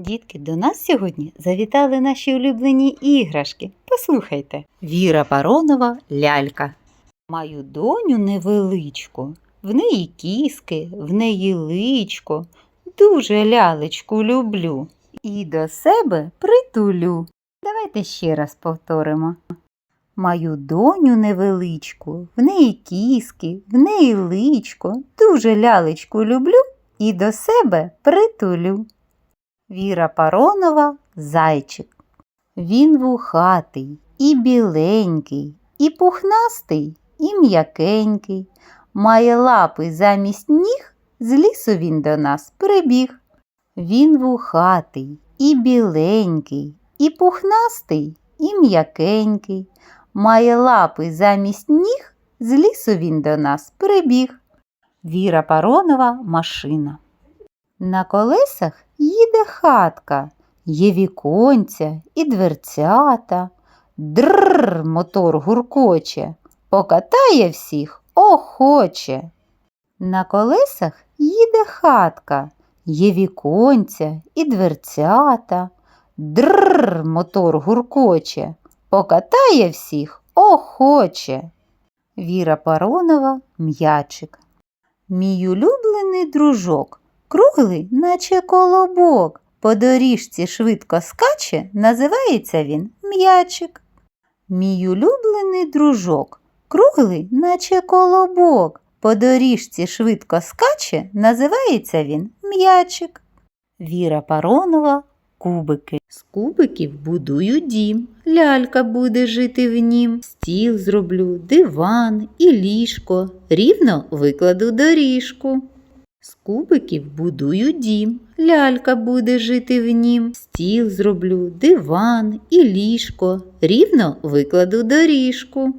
Дітки, до нас сьогодні завітали наші улюблені іграшки. Послухайте. Віра Паронова лялька. Маю доню невеличку, в неї кіски, в неї личко. Дуже лялечку люблю. І до себе притулю. Давайте ще раз повторимо. Маю доню невеличку, в неї кіски, в неї личко. Дуже лялечку люблю і до себе притулю. Віра Паронова зайчик. Він вухатий, і біленький, і пухнастий, і м'якенький. Має лапи замість ніг, з лісу він до нас прибіг. Він вухатий, і біленький, і пухнастий, і м'якенький. Має лапи замість ніг, з лісу він до нас прибіг. Віра Паронова машина. На колесах їде хатка, є віконця і дверцята. Дрррр, мотор гуркоче, покатає всіх охоче. На колесах їде хатка, є віконця і дверцята. Дрррр, мотор гуркоче, покатає всіх охоче. Віра Паронова м'ячик. Мій улюблений дружок, круглий, наче колобок. По доріжці швидко скаче, називається він м'ячик. Мій улюблений дружок, круглий, наче колобок. По доріжці швидко скаче, називається він м'ячик. Віра Паронова кубики. З кубиків будую дім, лялька буде жити в нім. Стіл зроблю, диван і ліжко, рівно викладу доріжку. З кубиків будую дім, лялька буде жити в нім. Стіл зроблю, диван і ліжко, рівно викладу доріжку.